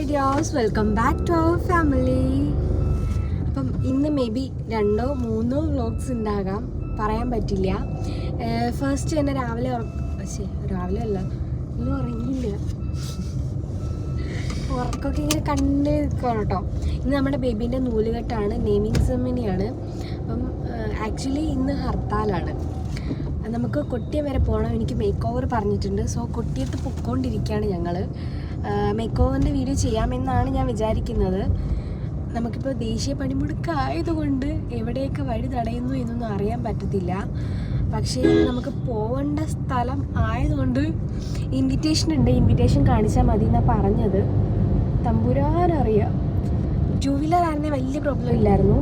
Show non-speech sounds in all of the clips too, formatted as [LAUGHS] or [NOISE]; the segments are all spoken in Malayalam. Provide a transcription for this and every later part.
Hi dears welcome back to our family അപ്പം ഇന്ന് മേ ബി രണ്ടോ മൂന്നോ വ്ലോഗ്സ് ഉണ്ടാകാം. പറയാൻ പറ്റില്ല. ഫസ്റ്റ് തന്നെ രാവിലെ പക്ഷേ രാവിലെ അല്ല. ഇന്ന് ഉറങ്ങിയില്ല. ഉറക്കമൊക്കെ ഇങ്ങനെ കണ്ട് നിൽക്കണം കേട്ടോ. ഇന്ന് നമ്മുടെ ബേബീന്റെ നൂലുകെട്ടാണ് നെയ്മിങ് സെമിനിയാണ് അപ്പം ആക്ച്വലി ഇന്ന് ഹർത്താലാണ്. നമുക്ക് കൊട്ടിയം വരെ പോകണം. എനിക്ക് മേക്ക് ഓവർ പറഞ്ഞിട്ടുണ്ട്. സോ കൊട്ടിയത്ത് പൊക്കോണ്ടിരിക്കുകയാണ് ഞങ്ങൾ മേക്ക് ഓവറിന്റെ വീഡിയോ ചെയ്യാമെന്നാണ് ഞാൻ വിചാരിക്കുന്നത്. നമുക്കിപ്പോൾ ദേശീയ പണിമുടക്കായതുകൊണ്ട് എവിടെയൊക്കെ വഴി തടയുന്നു എന്നൊന്നും അറിയാൻ പറ്റത്തില്ല. പക്ഷേ നമുക്ക് പോകേണ്ട സ്ഥലം ആയതുകൊണ്ട് ഇൻവിറ്റേഷൻ ഉണ്ട്. ഇൻവിറ്റേഷൻ കാണിച്ചാൽ മതി എന്നാണ് പറഞ്ഞത്. തമ്പുരാനറിയാം. ടു വീലർ ആയിരുന്നേ വലിയ പ്രോബ്ലം ഇല്ലായിരുന്നു.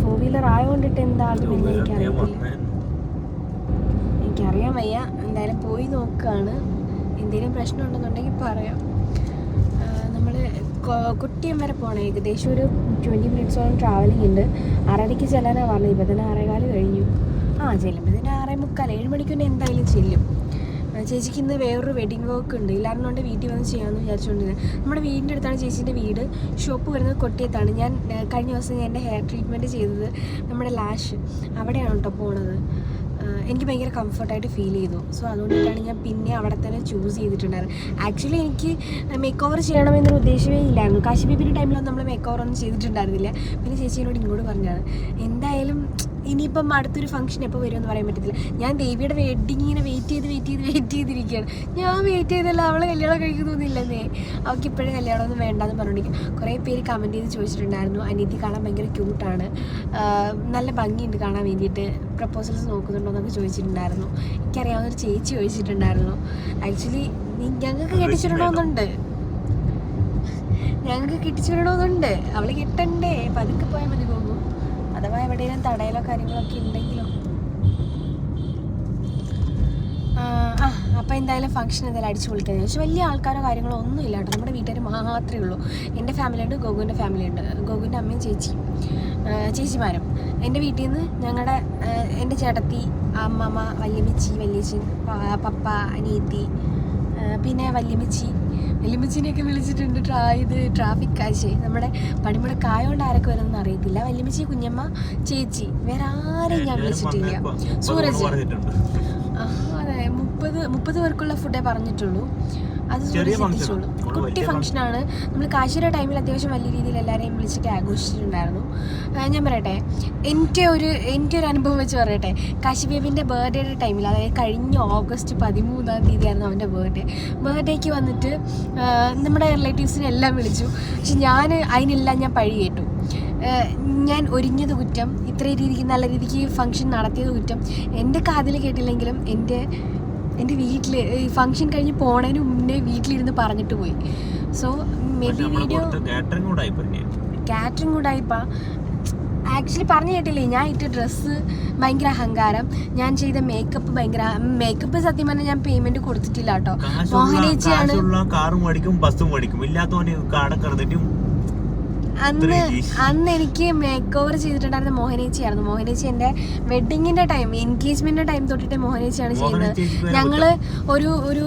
ഫോർ വീലർ ആയതുകൊണ്ടിട്ട് എന്താണെന്ന് എനിക്കറിയത്തില്ല എനിക്കറിയാൻ വയ്യ. എന്തായാലും പോയി നോക്കുകയാണ് എന്തെങ്കിലും പ്രശ്നം ഉണ്ടെന്നുണ്ടെങ്കിൽ പറയാം നമ്മൾ കുട്ടിയം വരെ പോകണം ഏകദേശം ഒരു ട്വന്റി മിനിറ്റ്സോളം ട്രാവലിംഗ് ഉണ്ട്. ആറരയ്ക്ക് ചെല്ലാനാണ് പറഞ്ഞത്. ഇപ്പോൾ തന്നെ ആറേകാൽ കഴിഞ്ഞു. ആ ചെല്ലുമ്പോൾ തന്നെ ആറേ മുക്കാൽ ഏഴ് മണിക്ക് തന്നെ എന്തായാലും ചെല്ലും. ചേച്ചിക്ക് ഇന്ന് വേറൊരു വെഡിങ് വർക്ക് ഉണ്ട്. ഇല്ലാന്നുകൊണ്ട് വീട്ടിൽ വന്ന് ചെയ്യാമെന്ന് വിചാരിച്ചുകൊണ്ടിരുന്നത് നമ്മുടെ വീടിന്റെ അടുത്താണ് ചേച്ചീന്റെ വീട്. ഷോപ്പ് വരുന്നത് കൊട്ടിയത്താണ്. ഞാൻ കഴിഞ്ഞ ദിവസം ഞാൻ എന്റെ ഹെയർ ട്രീറ്റ്മെന്റ് ചെയ്തത് നമ്മുടെ ലാഷ് അവിടെയാണ് കേട്ടോ പോണത്. എനിക്ക് ഭയങ്കര കംഫർട്ടായിട്ട് ഫീൽ ചെയ്തു. സോ അതുകൊണ്ടിട്ടാണ് ഞാൻ പിന്നെ അവിടെ തന്നെ ചൂസ് ചെയ്തിട്ടുണ്ടായിരുന്നത്. ആക്ച്വലി എനിക്ക് മേക്ക് ഓവർ ചെയ്യണമെന്നൊരു ഉദ്ദേശമേ ഇല്ലായിരുന്നു. കാശി ടൈമിലൊന്നും നമ്മൾ മേക്ക് ഓവർ ഒന്നും ചെയ്തിട്ടുണ്ടായിരുന്നില്ല. പിന്നെ ചേച്ചിയോട് ഇങ്ങോട്ട് പറഞ്ഞാണ് എന്തായാലും ഇനിയിപ്പം അടുത്തൊരു ഫംഗ്ഷൻ എപ്പോൾ വരുമെന്ന് പറയാൻ പറ്റത്തില്ല. ഞാൻ ദേവിയുടെ വെഡിങ്ങിനെ വെയിറ്റ് ചെയ്ത് വെയിറ്റ് ചെയ്ത് വെയിറ്റ് ചെയ്തിരിക്കുകയാണ്. ഞാൻ വെയിറ്റ് ചെയ്തല്ല അവളെ കല്യാണം കഴിക്കുന്നൊന്നുമില്ലെന്നേ അവൾക്ക് ഇപ്പോഴും കല്യാണമൊന്നും വേണ്ടെന്ന് പറഞ്ഞിരിക്കും കുറേ പേര് കമന്റ് ചെയ്ത് ചോദിച്ചിട്ടുണ്ടായിരുന്നു. അനീതി കാണാൻ ഭയങ്കര ക്യൂട്ടാണ് നല്ല ഭംഗിയുണ്ട് കാണാൻ വേണ്ടിയിട്ട്. പ്രപ്പോസൽസ് നോക്കുന്നുണ്ടോ എന്നൊക്കെ ചോദിച്ചിട്ടുണ്ടായിരുന്നു. എനിക്കറിയാവുന്ന ഒരു ചേച്ചി ചോദിച്ചിട്ടുണ്ടായിരുന്നു. ആക്ച്വലി ഞങ്ങൾക്ക് കെട്ടിച്ചിടണമെന്നുണ്ട് ഞങ്ങൾക്ക് കെട്ടിച്ചിടണമെന്നുണ്ട് അവൾ കിട്ടണ്ടേ. പതുക്കെ പോയാൽ മതി പോകും. അഥവാ എവിടെയെങ്കിലും തടയലോ കാര്യങ്ങളൊക്കെ ഉണ്ടെങ്കിലോ? അപ്പോൾ എന്തായാലും ഫംഗ്ഷൻ എന്തായാലും അടിച്ചു പൊളിക്കുന്നത് പക്ഷേ വലിയ ആൾക്കാരോ കാര്യങ്ങളോ ഒന്നും ഇല്ല കേട്ടോ. നമ്മുടെ വീട്ടുകാർ മാത്രമേ ഉള്ളൂ. എന്റെ ഫാമിലി ഉണ്ട് ഗോകുവിന്റെ ഫാമിലി ഉണ്ട്. ഗോകുവിന്റെ അമ്മയും ചേച്ചിയും ആ, ചേച്ചിമാരും. എന്റെ വീട്ടിൽ നിന്ന് ഞങ്ങളുടെ എന്റെ ചേട്ടത്തി അമ്മമ്മ വല്യമ്മച്ചി വല്യച്ഛൻ പ- പപ്പ അനിയത്തി പിന്നെ വല്യമ്മച്ചി വല്യമ്മച്ചിനെയൊക്കെ വിളിച്ചിട്ടുണ്ട് ട്രാ ഇത് ട്രാഫിക് കാശേ നമ്മുടെ പണിമുടക്കായോണ്ട് ആരൊക്കെ വരുമെന്ന് അറിയത്തില്ല. വല്യമ്മച്ചി കുഞ്ഞമ്മ ചേച്ചി വേറെ ആരെയും ഞാൻ വിളിച്ചിട്ടില്ല. സൂരജ് അതെ മുപ്പത് മുപ്പത് പേർക്കുള്ള ഫുഡേ പറഞ്ഞിട്ടുള്ളൂ. അത് ആണ്. കുട്ടി ഫംഗ്ഷനാണ് നമ്മൾ കാശിയുടെ ടൈമിൽ അത്യാവശ്യം വലിയ രീതിയിൽ എല്ലാവരെയും വിളിച്ചിട്ട് ആഘോഷിച്ചിട്ടുണ്ടായിരുന്നു. ഞാൻ പറയട്ടെ. എന്റെ ഒരു എന്റെ ഒരു അനുഭവം വെച്ച് പറയട്ടെ. കാശി ബേബിന്റെ ബർത്ത്ഡേയുടെ ടൈമിൽ അതായത് കഴിഞ്ഞ ഓഗസ്റ്റ് പതിമൂന്നാം തീയതിയായിരുന്നു അവന്റെ ബർത്ത്ഡേ ബർത്ത്ഡേക്ക് വന്നിട്ട് നമ്മുടെ റിലേറ്റീവ്സിനെ എല്ലാം വിളിച്ചു. പക്ഷെ ഞാൻ അതിനെല്ലാം ഞാൻ പഴി കേട്ടു ഞാൻ ഒരുങ്ങിയത് കുറ്റം ഇത്ര രീതിക്ക് നല്ല രീതിക്ക് ഫംഗ്ഷൻ നടത്തിയത് കുറ്റം എന്റെ കാതിൽ കേട്ടില്ലെങ്കിലും എന്റെ എന്റെ വീട്ടിൽ ഈ ഫംഗ്ഷൻ കഴിഞ്ഞ് പോണതിന് മുന്നേ വീട്ടിലിരുന്ന് പറഞ്ഞിട്ട് പോയി. So may be video catering കൂടെ ആയിപ്പോ ഇനി. കാറ്ററിംഗ് കൂടെ ആക്ച്വലി പറഞ്ഞു കേട്ടില്ലേ ഞാൻ ഇട്ട ഡ്രസ്സ് ഭയങ്കര അഹങ്കാരം. ഞാൻ ചെയ്ത മേക്കപ്പ് ഭയങ്കര മേക്കപ്പ് സത്യം പറഞ്ഞാൽ ഞാൻ പേയ്മെന്റ് കൊടുത്തിട്ടില്ല കേട്ടോ. മോഹനേച്ചിയാണ് കാറും മേടിക്കും ബസ്സും മേടിക്കും. ഇല്ലാത്തവനെ കാട കിടന്നിട്ടും അന്ന് അന്ന് എനിക്ക് മേക്ക് ഓവർ ചെയ്തിട്ടുണ്ടായിരുന്ന മോഹനേച്ചിയായിരുന്നു മോഹനേച്ചി എന്റെ വെഡിങ്ങിന്റെ ടൈം എൻഗേജ്മെന്റിന്റെ ടൈം തൊട്ടിട്ട് മോഹനേച്ചിയാണ് ചെയ്യുന്നത്. ഞങ്ങൾ ഒരു ഒരു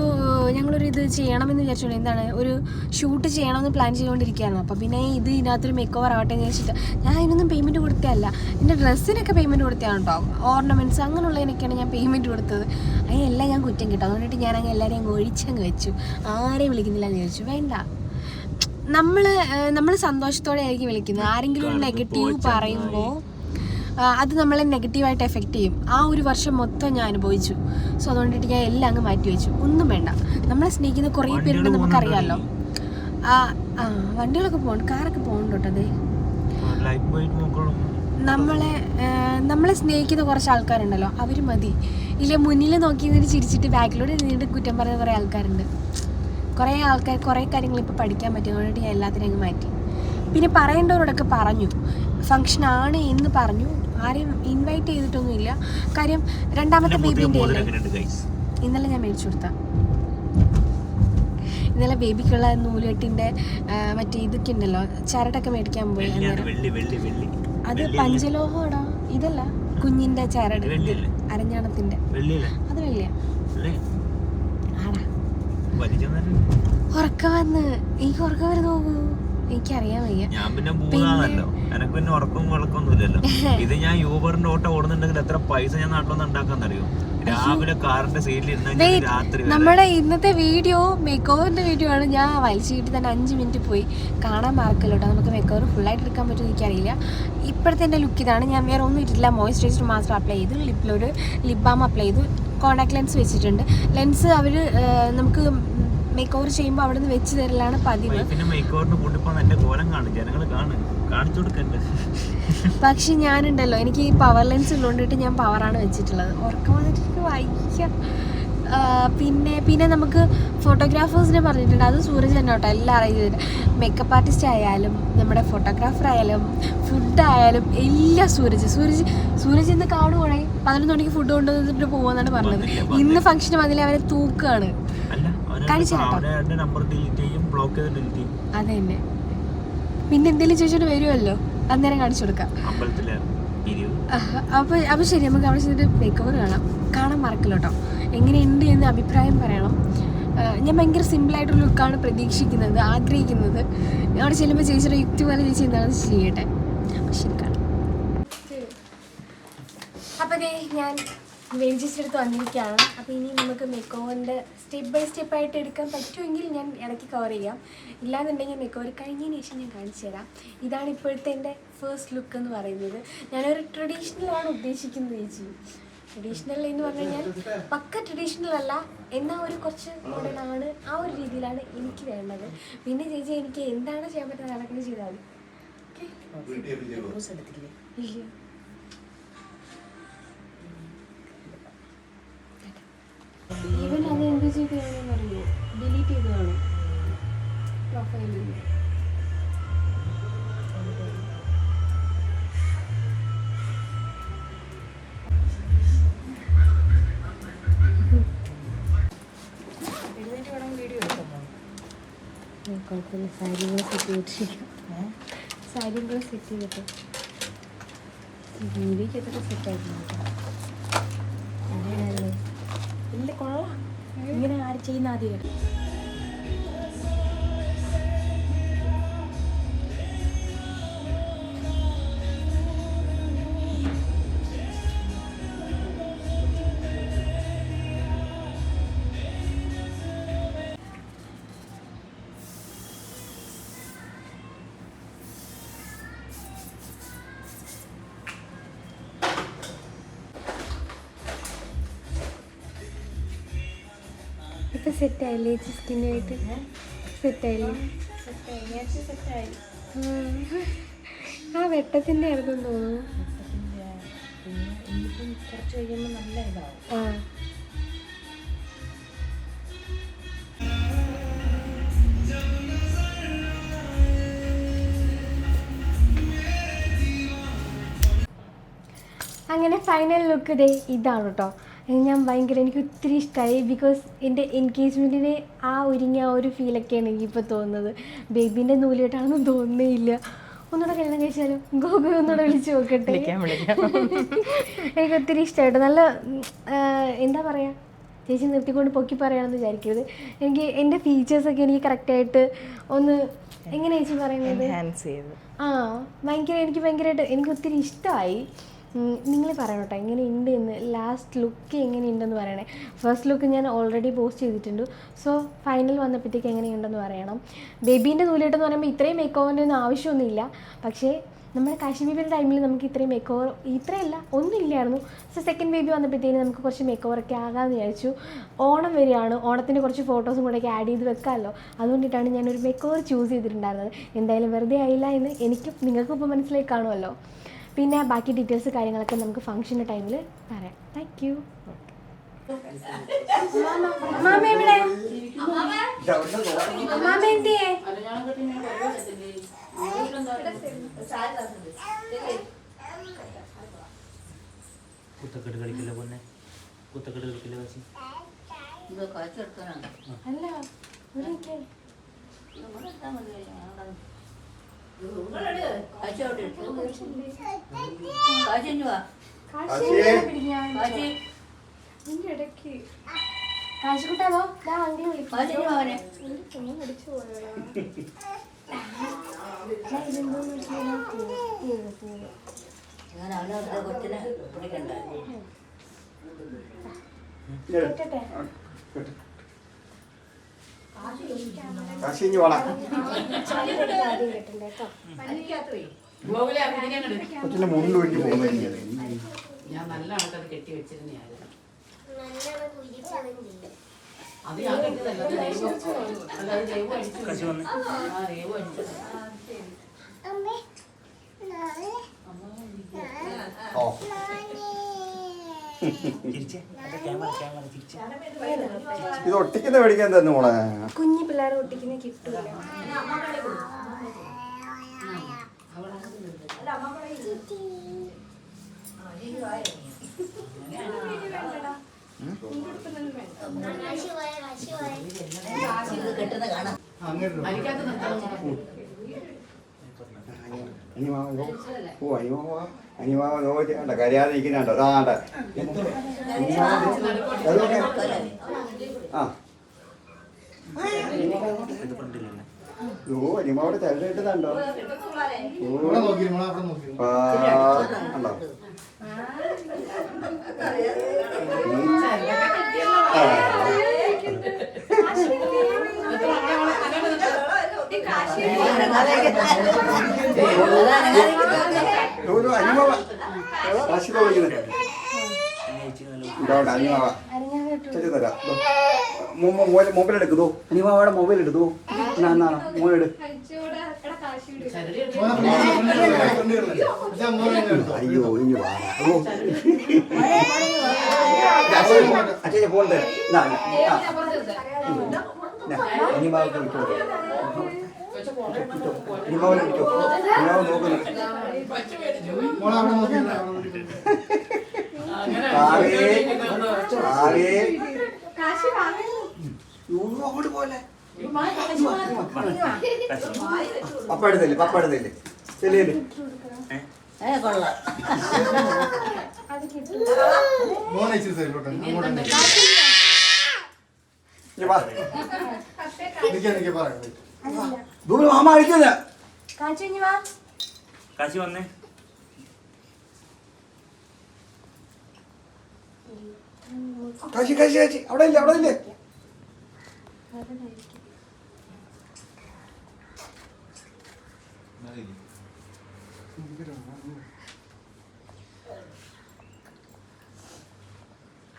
ഞങ്ങളൊരു ഇത് ചെയ്യണമെന്ന് വിചാരിച്ചോളൂ എന്താണ് ഒരു ഷൂട്ട് ചെയ്യണമെന്ന് പ്ലാൻ ചെയ്തുകൊണ്ടിരിക്കുകയാണ്. അപ്പോൾ പിന്നെ ഇത് ഇതിനകത്തൊരു മേക്ക് ഓവർ ആവട്ടെ എന്ന് വെച്ചിട്ട് ഞാൻ അതിനൊന്നും പേയ്മെന്റ് കൊടുത്തതല്ല. എന്റെ ഡ്രസ്സിനൊക്കെ പേയ്മെന്റ് കൊടുത്തതാണ് കേട്ടോ ഓർണമെന്റ്സ് അങ്ങനെയുള്ളതിനൊക്കെയാണ് ഞാൻ പേയ്മെന്റ് കൊടുത്തത്. അതിനെല്ലാം ഞാൻ കുറ്റം കിട്ടും. അതുകൊണ്ടിട്ട് ഞാൻ അങ്ങ് എല്ലാവരെയും അങ്ങ് ഒഴിച്ചങ്ങ് വെച്ചു. ആരെയും വിളിക്കുന്നില്ല എന്ന് ചോദിച്ചു വേണ്ട. നമ്മൾ നമ്മൾ സന്തോഷത്തോടെ ആയിരിക്കും വിളിക്കുന്നത്. ആരെങ്കിലും നെഗറ്റീവ് പറയുമ്പോൾ അത് നമ്മളെ നെഗറ്റീവായിട്ട് എഫക്റ്റ് ചെയ്യും. ആ ഒരു വർഷം മൊത്തം ഞാൻ അനുഭവിച്ചു. സോ അതുകൊണ്ടിട്ട് ഞാൻ എല്ലാം അങ്ങ് മാറ്റി വെച്ചു. ഒന്നും വേണ്ട. നമ്മളെ സ്നേഹിക്കുന്ന കുറേ പേരുണ്ട് നമുക്കറിയാമല്ലോ ആ ആ വണ്ടികളൊക്കെ പോകണം കാറൊക്കെ കേട്ടോ അതെ നമ്മളെ നമ്മളെ സ്നേഹിക്കുന്ന കുറച്ച് ആൾക്കാരുണ്ടല്ലോ. അവർ മതി. ഇല്ല മുന്നിൽ നോക്കി നിന്ന് ചിരിച്ചിട്ട് ബാക്കിലൂടെ നിന്നിട്ട് കുറ്റം പറയുന്ന കുറേ ആൾക്കാരുണ്ട്. കുറേ ആൾക്കാർ കുറേ കാര്യങ്ങൾ ഇപ്പോൾ പഠിക്കാൻ പറ്റും. അതുകൊണ്ട് ഞാൻ എല്ലാത്തിനും അങ്ങ് മാറ്റി. പിന്നെ പറയേണ്ടവരോടൊക്കെ പറഞ്ഞു. ഫംഗ്ഷൻ ആണ് എന്ന് പറഞ്ഞു. ആരെയും ഇൻവൈറ്റ് ചെയ്തിട്ടൊന്നുമില്ല. കാര്യം രണ്ടാമത്തെ ബേബിന്റെ ഇന്നലെ ഞാൻ മേടിച്ചു കൊടുത്ത. ഇന്നലെ ബേബിക്കുള്ള നൂലുകെട്ടിന്റെ മറ്റേ ഇതൊക്കെ ഉണ്ടല്ലോ. ചരടൊക്കെ മേടിക്കാൻ പോയി അത് പഞ്ചലോഹമാണോ? പഞ്ചലോഹോടാ ഇതല്ല. കുഞ്ഞിന്റെ ചരട്. അരഞ്ഞാണത്തിന്റെ. അത് വെള്ളിയാണ് ഉറക്കം വന്ന് എനിക്ക് ഉറക്കം എനിക്കറിയാൻ വയ്യ. ഞാൻ പിന്നെ ഭൂതാണല്ലോ എനക്ക് പിന്നെ ഉറക്കവും വിളക്കൊന്നുമില്ലല്ലോ. [LAUGHS] ഇത് ഞാൻ യൂബറിന്റെ ഓട്ടം ഓടുന്നുണ്ടെങ്കിൽ എത്ര പൈസ ഞാൻ നാട്ടിലൊന്നും ഉണ്ടാക്കാന്നറിയോ? രാവിലെ കാറിന്റെ സീറ്റിൽ രാത്രി. നമ്മുടെ ഇന്നത്തെ വീഡിയോ മേക്ക് വീഡിയോ ആണ്. ഞാൻ വലിച്ചിട്ട് തന്നെ അഞ്ച് മിനിറ്റ് പോയി. കാണാൻ മാർക്കല്ലോ കേട്ടോ നമുക്ക് മേക്ക് ഫുൾ ആയിട്ട് എടുക്കാൻ പറ്റുമെന്ന് എനിക്കറിയില്ല. ഇപ്പോഴത്തെ എന്റെ ലുക്ക് ഇതാണ്. ഞാൻ വേറെ ഒന്നും ഇട്ടില്ല മോയിസ്ചറൈസർ മാത്രം അപ്ലൈ ചെയ്തു. ലിപ്പിലൊരു ലിപ് ബാം അപ്ലൈ ചെയ്തു. കോൺടാക്ട് ലെൻസ് വെച്ചിട്ടുണ്ട്. ലെൻസ് അവർ നമുക്ക് മേക്ക് ഓവർ ചെയ്യുമ്പോൾ അവിടെ നിന്ന് വെച്ച് തരലാണ് പതിവ്. വൈഫിന്റെ മേക്ക് ഓവറിന് കൊണ്ടിപ്പോ എന്റെ കോലം കാണും. ജനങ്ങൾ കാണും. കാണിച്ചു കൊടുക്കണ്ട്? പക്ഷെ ഞാനുണ്ടല്ലോ എനിക്ക് ഈ പവർ ലെൻസ് ഉള്ളതുകൊണ്ടിട്ട് ഞാൻ പവറാണ് വെച്ചിട്ടുള്ളത്. ഉറക്കം വന്നിട്ട് എനിക്ക് വയ്യ. പിന്നെ പിന്നെ നമുക്ക് ഫോട്ടോഗ്രാഫേഴ്സിനെ പറഞ്ഞിട്ടുണ്ട്. അത് സൂരജ് തന്നെ കേട്ടോ എല്ലാം അറേഞ്ച് ചെയ്തിട്ട്. മേക്കപ്പ് ആർട്ടിസ്റ്റ് ആയാലും നമ്മുടെ ഫോട്ടോഗ്രാഫർ ആയാലും ഫുഡ് ആയാലും എല്ലാം സൂരജ്. സൂരജ് സൂരജ് ഇന്ന് കാണുവാണേ. പതിനൊന്ന് മണിക്ക് ഫുഡ് കൊണ്ടുവന്നിട്ട് പോകുമെന്നാണ് പറഞ്ഞത്. ഇന്ന് ഫംഗ്ഷന് വന്നില്ല അവരെ തൂക്കാണ്. ഡിലീറ്റ് തന്നെ പിന്നെ എന്തെങ്കിലും ചോദിച്ചോണ്ട് വരുമല്ലോ അന്നേരം കാണിച്ചു കൊടുക്കാം. അപ്പൊ അപ്പൊ അപ്പോൾ അപ്പോൾ ശരി നമുക്ക് അവിടെ ചെന്നിട്ട് മേക്ക് കാണാം. കാണാൻ മറക്കില്ലോട്ടോ എങ്ങനെയുണ്ട് എന്ന് അഭിപ്രായം പറയണം. ഞാൻ ഭയങ്കര സിമ്പിളായിട്ടൊരു ലുക്കാണ് പ്രതീക്ഷിക്കുന്നത് ആഗ്രഹിക്കുന്നത്. അവിടെ ചെല്ലുമ്പോൾ ചേച്ചിയുടെ യുക്തി പോലെ ചേച്ചി എന്താണെന്ന് ചെയ്യട്ടെ? ശരി കാണാം. അപ്പോൾ ഞാൻ വേഞ്ചിന്റെ അടുത്ത് വന്നിരിക്കുകയാണ്. അപ്പോൾ ഇനി നമുക്ക് മേക്ക് ഓവറിന്റെ സ്റ്റെപ്പ് ബൈ സ്റ്റെപ്പ് ആയിട്ട് എടുക്കാൻ പറ്റുമെങ്കിൽ ഞാൻ ഇടയ്ക്ക് കവർ ചെയ്യാം. ഇല്ലാന്നുണ്ടെങ്കിൽ മേക്ക് ഓവർ കഴിഞ്ഞതിന് ശേഷം ഞാൻ കാണിച്ചു തരാം. ഇതാണ് ഇപ്പോഴത്തെ എന്റെ ഫേസ്റ്റ് ലുക്ക് എന്ന് പറയുന്നത്. ഞാനൊരു ട്രഡീഷണലാണ് ഉദ്ദേശിക്കുന്നത് ചേച്ചി. ട്രഡീഷണൽ എന്ന് പറഞ്ഞു കഴിഞ്ഞാൽ പക്ക ട്രഡീഷണൽ അല്ല. എന്നാൽ ഒരു കുറച്ച് മോഡേൺ ആണ്. ആ ഒരു രീതിയിലാണ് എനിക്ക് വേണ്ടത്. പിന്നെ ചേച്ചി എനിക്ക് എന്താണ് ചെയ്യാൻ പറ്റുന്നത്? നടക്കുന്നത് ചെയ്താൽ മതി. ഇല്ല ഇവൻ അത് എന്ത് ചെയ്തതാണെന്ന് അറിയോ ഡിലീറ്റ് ചെയ്തതാണ് പ്രൊഫൈലിൽ നിന്ന് കുഴപ്പമില്ല. സാരിയും കൂടെ സെറ്റ് ചെയ്തിട്ടിരിക്കാം സാരിയും കൂടെ സെറ്റ് ചെയ്തിട്ട്. വീഡിയോക്ക് എത്ര സെറ്റ് ആയിട്ടുണ്ട്. കേട്ടോ കൊള്ളാം. ഇങ്ങനെ ആര് ചെയ്യുന്ന ആദ്യം ഇപ്പൊ സെറ്റ് ആയില്ലേ ചേച്ചി സ്കിന്നായിട്ട് സെറ്റ് ആയില്ലേ ആ. വെട്ടത്തിന്റെ ആയിരുന്നു തോന്നുന്നു. ആ. അങ്ങനെ ഫൈനൽ ലുക്ക് ദേ ഇതാണ് കേട്ടോ ഞാൻ ഭയങ്കര എനിക്ക് ഒത്തിരി ഇഷ്ടമായി ബിക്കോസ് എന്റെ എൻഗേജ്മെന്റിന് ആ ഒരുങ്ങിയ ആ ഒരു ഫീലൊക്കെയാണ് എനിക്കിപ്പോൾ തോന്നുന്നത്. ബേബീന്റെ നൂലിട്ടാണെന്ന് തോന്നുന്നേയില്ല ഒന്നുകൂടെ കല്യാണം കഴിച്ചാലും? ഗോഗു ഒന്നുകൂടെ വിളിച്ചു നോക്കട്ടെ. എനിക്ക് ഒത്തിരി ഇഷ്ടമായിട്ട് നല്ല എന്താ പറയുക ചേച്ചി നിർത്തിക്കൊണ്ട് പൊക്കി പറയുകയാണെന്ന് വിചാരിക്കരുത്. എനിക്ക് എന്റെ ഫീച്ചേഴ്സൊക്കെ എനിക്ക് കറക്റ്റായിട്ട് ഒന്ന് എങ്ങനെ ചേച്ചി പറയുന്നത്? ആ ഭയങ്കര എനിക്ക് ഭയങ്കരമായിട്ട് എനിക്ക് ഒത്തിരി ഇഷ്ടമായി നിങ്ങൾ പറയണം കേട്ടോ എങ്ങനെയുണ്ട് എന്ന് ലാസ്റ്റ് ലുക്ക് എങ്ങനെയുണ്ടെന്ന് പറയണേ. ഫസ്റ്റ് ലുക്ക് ഞാൻ ഓൾറെഡി പോസ്റ്റ് ചെയ്തിട്ടുണ്ട്. സോ ഫൈനൽ വന്നപ്പോഴത്തേക്ക് എങ്ങനെയുണ്ടെന്ന് പറയണം. ബേബീന്റെ നൂലിട്ടെന്ന് പറയുമ്പോൾ ഇത്രയും മേക്ക് ഓവറിന്റെ ഒന്നും ആവശ്യമൊന്നുമില്ല. പക്ഷേ നമ്മുടെ കാശ്മീരിന്റെ ടൈമിൽ നമുക്ക് ഇത്രയും മേക്ക് ഓവർ ഇത്രയല്ല ഒന്നുമില്ലായിരുന്നു. സോ സെക്കൻഡ് ബേബി വന്നപ്പോഴത്തേന് നമുക്ക് കുറച്ച് മേക്ക് ഓവറൊക്കെ ആകാമെന്ന് വിചാരിച്ചു. ഓണം വരികയാണ്. ഓണത്തിന്റെ കുറച്ച് ഫോട്ടോസും കൂടെയൊക്കെ ആഡ് ചെയ്ത് വെക്കാമല്ലോ. അതുകൊണ്ടിട്ടാണ് ഞാനൊരു മേക്ക് ഓവർ ചൂസ് ചെയ്തിട്ടുണ്ടായിരുന്നത്. എന്തായാലും വെറുതെ ആയില്ല എന്ന് എനിക്കും നിങ്ങൾക്കും ഇപ്പോൾ മനസ്സിലായി കാണുമല്ലോ. പിന്നെ ബാക്കി ഡീറ്റെയിൽസ് കാര്യങ്ങളൊക്കെ നമുക്ക് ഫംഗ്ഷന്റെ ടൈമിൽ പറയാം. താങ്ക് യു മാമ എവിടെ? മാമ എന്തിയേ? കുത്തക്കെട്ട് കളിക്കില്ല പൊന്നെ. കുത്തക്കെട്ട് കളിക്കില്ല അല്ല ഇവിടെ നിൽക്കേ. കാശ് എങ്ങനെ പിടിക്കാൻ? ഇതിന്റെ ഇടയ്ക്ക്. കാശുകുട്ടാവോ ഞാൻ അങ്കിൾ വിളിക്കും. അടിച്ചു ഞാൻ അവനെ കൊച്ചിനെ പിടിക്കണ്ട കാശി കേട്ടണ്ടേ കേട്ടോ കൊച്ചിന്റെ മുണ്ട് വെട്ടി പോകുന്നില്ല ഞാൻ നല്ല ആൾക്കാർ കെട്ടി വെച്ചിരുന്നയായിരുന്നു അത് ഞാൻ കെട്ടിയതല്ല അല്ലാതെ ദൈവം. അടിച്ചു ആ ദൈവം അടിച്ചു ഓ. ഇത് ഒട്ടിക്കുന്ന മേടിക്കാൻ തന്നെ മോളെ. കുഞ്ഞു പിള്ളേരെ ഒട്ടിക്കുന്ന കിട്ടൂല കെട്ടുന്ന കാണാം അനിമാവോ ഓ അനിമാവോ അനിമാവോ നോക്കിയാണ്ട കരയാതെ ഇരിക്കുന്നുണ്ടോ അതാണ്ട അതൊക്കെ. ആ. ഓ അനിമാവിടെ ആ, ഉണ്ടോ ആ. ഒരു അനിമാവ കാശി വിളിക്കുന്നത് അനിമാവ ശരി തരാം മൊബൈൽ എടുക്കതോ അനിമാവയുടെ മൊബൈൽ എടുത്തോ എന്നാ ചരടി അയ്യോ ഇനി വാ ഓ അച്ഛൻ ഫോൺ തരാം അനിമാവക്ക് വിട്ടോ അനിമാവനെ വിട്ടോ ചെല്ലേ അങ്ങോട്ട് പോലെ കൊള്ളാം പറയാം ദൂരം മാമ അടിക്കുന്ന കാച്ചു ഇനി വാ. കാശി വന്നേ. കാശി കാശി കാശി അവിടെ ഇല്ലേ അവിടെ ഇല്ലേ.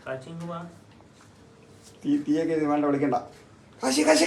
കാശി ഇങ്ങ് വാ. തീ തീയൊക്കെ വേണ്ട വിളിക്കണ്ട. കാശി കാശി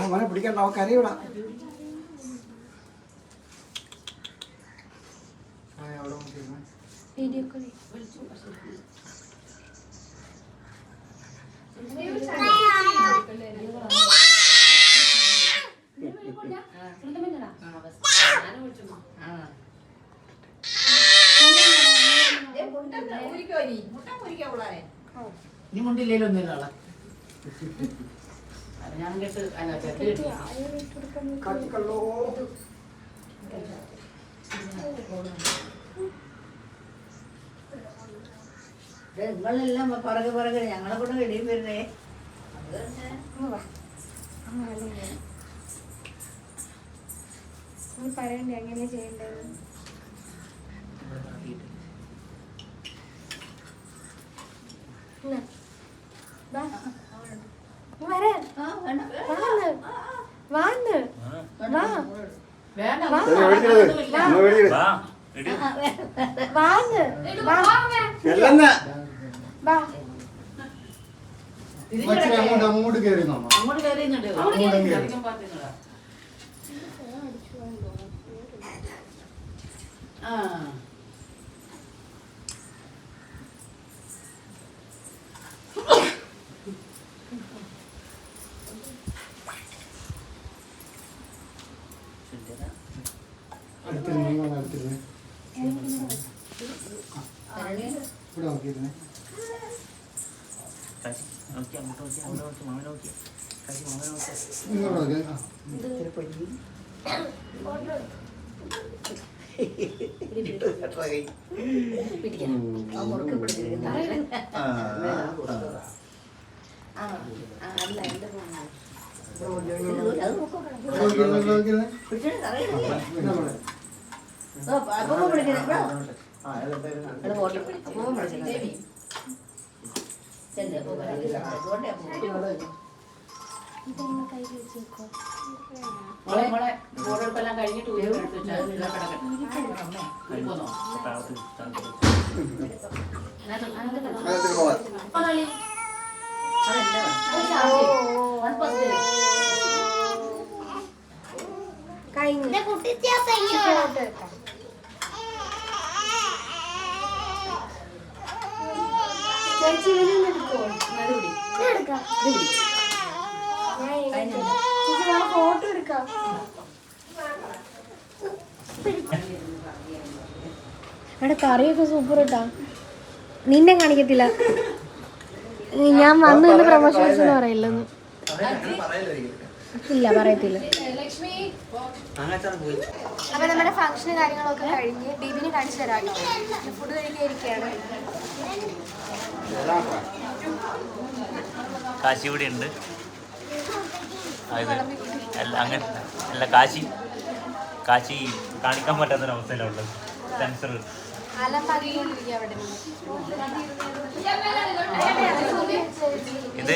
അവനെ പിടിക്കണ്ട അവൻ കരയൂടാ. ഇനി മുണ്ടില്ലേലൊന്നുമില്ല ആളെ. കെട്ട് അല്ല ഇത് നിങ്ങളെല്ലാം പുറകെ പുറകെ ഞങ്ങളെ കൂടെ വെളിയിൽ വരുന്നേ. നീ പറയണ്ടേ എങ്ങനെ വാ. നീ വരാൻ. വാന്ന്. വാന്ന്. വാ. വാന്ന്. വാ. അങ്ങോട്ട് അങ്ങോട്ട് കയറി അങ്ങോട്ട് അങ്ങോട്ട് കയറി. ആ. മോളെ അടുത്തിരുന്നേ ഇവിടെ നോക്കിയിരുന്നേ കാശി നോക്കി അങ്ങോട്ട് ചേച്ചി എടുക്കോ ഫോട്ടോ കറിയൊക്കെ സൂപ്പർ കേട്ടാ നിന്നെ കാണിക്കത്തില്ല. ഞാൻ വന്നു പ്രമോഷൻ പറയില്ലെന്ന്. ഇല്ല പറയത്തില്ല. അപ്പൊ നമ്മുടെ ഫംഗ്ഷന് കാര്യങ്ങളൊക്കെ കഴിഞ്ഞ് ബീബിന് കാണിച്ചു തരാം ഫുഡ് കഴിക്കാൻ കാശി ഇവിടെ ഉണ്ട്. അല്ല അങ്ങനെ അല്ല കാശി. കാശി കാണിക്കാൻ പറ്റാത്തൊരവസ്ഥയിലുള്ളത് സെൻസർ. ഇത്?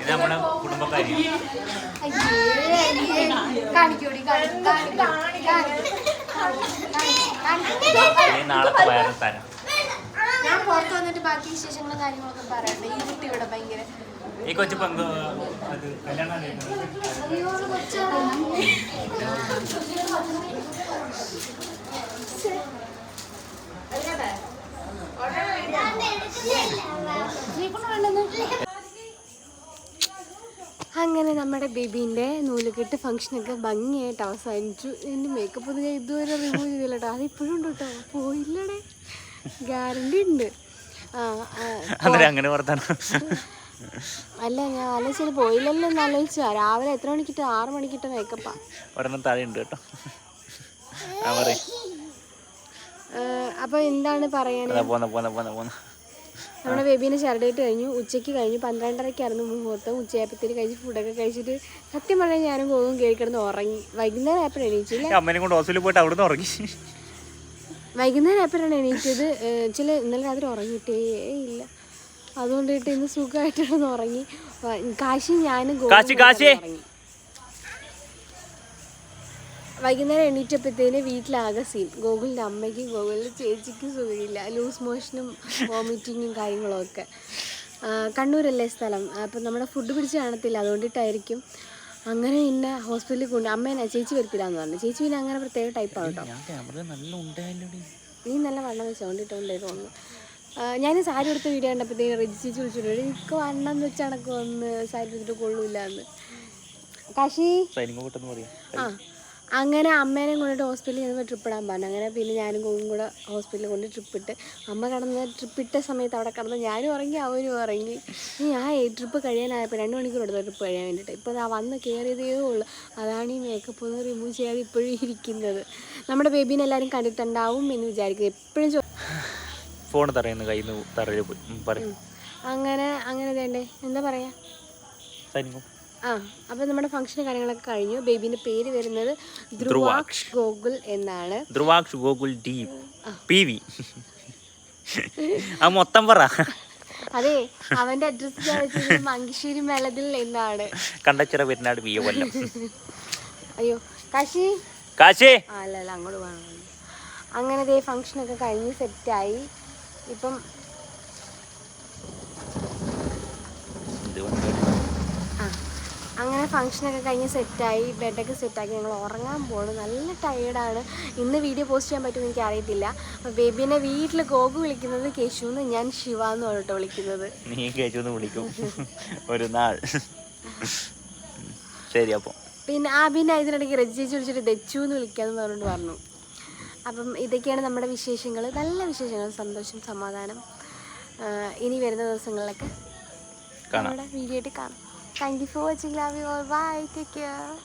ഇത് നമ്മുടെ കുടുംബക്കാരി. ഇനി നാളത്തെ വയറ് തരാം. ഞാൻ പുറത്ത് വന്നിട്ട് ബാക്കി വിശേഷങ്ങളും കാര്യങ്ങളൊക്കെ പറയട്ടെ ഈ കുട്ടി ഇവിടെ ഭയങ്കര ഈ കൊച്ചു പങ്ക് അത് കല്യാണം കഴിക്കുന്നത് അങ്ങനെ നമ്മുടെ ബേബീന്റെ നൂലുകെട്ട് ഫംഗ്ഷനൊക്കെ ഭംഗിയായിട്ട് അവസാനിച്ചു. എന്റെ മേക്കപ്പ് ഒന്നും ഞാൻ ഇതുവരെ റിമൂവ് ചെയ്തില്ല കേട്ടോ. അതിപ്പോഴും ഉണ്ട് കേട്ടോ. പോയില്ലടേ. ഗ്യാരണ്ടി ഉണ്ട്. അങ്ങനെ അല്ല ഞാൻ ആലോചിച്ചത് പോയില്ലല്ലോ എന്ന് ആലോചിച്ചു. രാവിലെ എത്ര മണിക്കിട്ട് ആറ് മണിക്കിട്ട മേക്കപ്പാ ഒരെണ്ണം താഴെ ഉണ്ട് കേട്ടോ. അപ്പോൾ എന്താണ് പറയാൻ നമ്മുടെ ബേബീനെ ചരടേറ്റ് കഴിഞ്ഞു ഉച്ചയ്ക്ക് കഴിഞ്ഞു പന്ത്രണ്ടരയ്ക്കായിരുന്നു മുഹൂർത്തം ഉച്ചയായപ്പത്തേന് കഴിച്ച് ഫുഡൊക്കെ കഴിച്ചിട്ട് സത്യം പറഞ്ഞാൽ ഞാനും പോകും കയറി കിടന്ന് ഉറങ്ങി. വൈകുന്നേരം ആയപ്പോഴും എണീച്ചില്ല അമ്മനെ കൊണ്ട് ഹോസ്പിറ്റലിൽ പോയിട്ട് ഉറങ്ങി. വൈകുന്നേരം ആയപ്പോഴാണ് എണീറ്റത്. ചില ഇന്നലെ രാത്രി ഉറങ്ങിയിട്ടേ ഇല്ല. അതുകൊണ്ടിട്ട് ഇന്ന് സുഖമായിട്ടൊന്ന് ഉറങ്ങി. കാശി ഞാനും. ഉറങ്ങി. വൈകുന്നേരം എണീറ്റപ്പോഴത്തേന് വീട്ടിലാകെ സീൻ ഗോകുലിന്റെ അമ്മയ്ക്കും ഗോകുലിന്റെ ചേച്ചിക്കും സുഖമില്ല. ലൂസ് മോഷനും വോമിറ്റിങ്ങും കാര്യങ്ങളും ഒക്കെ കണ്ണൂരല്ലേ സ്ഥലം? അപ്പം നമ്മുടെ ഫുഡ് പിടിച്ച് കാണത്തില്ല. അതുകൊണ്ടിട്ടായിരിക്കും അങ്ങനെ പിന്നെ ഹോസ്പിറ്റലിൽ കൊണ്ട് അമ്മേനെ ചേച്ചി വരുത്തില്ല എന്ന് പറഞ്ഞു. ചേച്ചി പിന്നെ അങ്ങനെ പ്രത്യേക ടൈപ്പ് ഉണ്ടായല്ലോ നീ നല്ല വണ്ണം വെച്ചോണ്ടിട്ടോണ്ടേ തോന്നുന്നു. ഞാൻ സാരി എടുത്ത വീഡിയോ കണ്ടപ്പോഴത്തേക്ക് ചേച്ചി വിളിച്ചിട്ടുണ്ട് എനിക്ക് വണ്ണം വെച്ച് കണക്ക് വന്ന് സാരി എടുത്തിട്ട് കൊള്ളൂല്ലാന്ന്. എന്ന് കാശി ആ അങ്ങനെ അമ്മേനെ കൊണ്ടിട്ട് ഹോസ്പിറ്റലിൽ ചെന്നപ്പോൾ ട്രിപ്പിടാൻ പറഞ്ഞു. അങ്ങനെ പിന്നെ ഞാനും കോവും കൂടെ ഹോസ്പിറ്റലിൽ കൊണ്ട് ട്രിപ്പിട്ട് അമ്മ കടന്ന് ട്രിപ്പിട്ട സമയത്ത് അവിടെ കടന്ന് ഞാനും ഉറങ്ങി അവരും ഉറങ്ങി. ഇനി ആ ട്രിപ്പ് കഴിയാനായപ്പോൾ രണ്ട് മണിക്കൂർ എടുത്തു ട്രിപ്പ് കഴിയാൻ വേണ്ടിയിട്ട്. ഇപ്പോൾ ആ വന്ന് കയറിയതേ ഉള്ളൂ. അതാണ് ഈ മേക്കപ്പ് ഒന്ന് റിമൂവ് ചെയ്യാതെ ഇപ്പോഴും ഇരിക്കുന്നത്. നമ്മുടെ ബേബീനെ എല്ലാവരും കണ്ടിട്ടുണ്ടാവും എന്ന് വിചാരിക്കും എപ്പോഴും ഫോൺ തറയുന്നു കയ്യിൽ നിന്ന് തറയിൽ പോയി. അങ്ങനെ അങ്ങനെ വേണ്ടേ എന്താ പറയാ? ആ അപ്പോൾ നമ്മുടെ ഫംഗ്ഷൻ കാര്യങ്ങളൊക്കെ കഴിഞ്ഞു. ബേബിന്റെ പേര് വരുന്നത് ധ്രുവാക്ഷ് ഗോകുൽ എന്നാണ്. Dhruvaksh Gokul deep P V. ആ മൊത്തം പറ. അതെ അവന്റെ അഡ്രസ് മങ്കിശ്ശേരി മേളതിൽ എന്നാണ് കണ്ടച്ചിറ പെരുന്നാട് വി കൊല്ലം. അയ്യോ കാശി? കാശി. അല്ല അല്ല അങ്ങോട്ട് പോകണം അങ്ങനെ ദേ ഫംഗ്ഷനൊക്കെ കഴിഞ്ഞ് സെറ്റായി ഇപ്പം ഫംഗ്ഷനൊക്കെ കഴിഞ്ഞ് സെറ്റായി ബെഡൊക്കെ സെറ്റാക്കി ഞങ്ങൾ ഉറങ്ങാൻ പോണു. നല്ല ടയേർഡാണ് ഇന്ന് വീഡിയോ പോസ്റ്റ് ചെയ്യാൻ പറ്റുമെന്ന് എനിക്ക് അറിയത്തില്ല ബേബിനെ വീട്ടിൽ ഗോകു വിളിക്കുന്നത് കേശുന്ന് ഞാൻ ശിവ എന്ന് പറഞ്ഞിട്ട് വിളിക്കുന്നത്. നീ കേശുന്ന് വിളിക്കും. ഒരു നാൾ. ശരി പിന്നെ ആ പിന്നെ ഇതിനിടയ്ക്ക് രജിച്ച് വിളിച്ചിട്ട് ദച്ചു എന്ന് വിളിക്കാന്ന് പറഞ്ഞിട്ട് പറഞ്ഞു. അപ്പം ഇതൊക്കെയാണ് നമ്മുടെ വിശേഷങ്ങൾ. നല്ല വിശേഷങ്ങൾ. സന്തോഷം സമാധാനം. ഇനി വരുന്ന ദിവസങ്ങളിലൊക്കെ നമ്മുടെ വീഡിയോ ആയിട്ട് കാണാം. Thank you for watching. Love you all. Bye. Take care.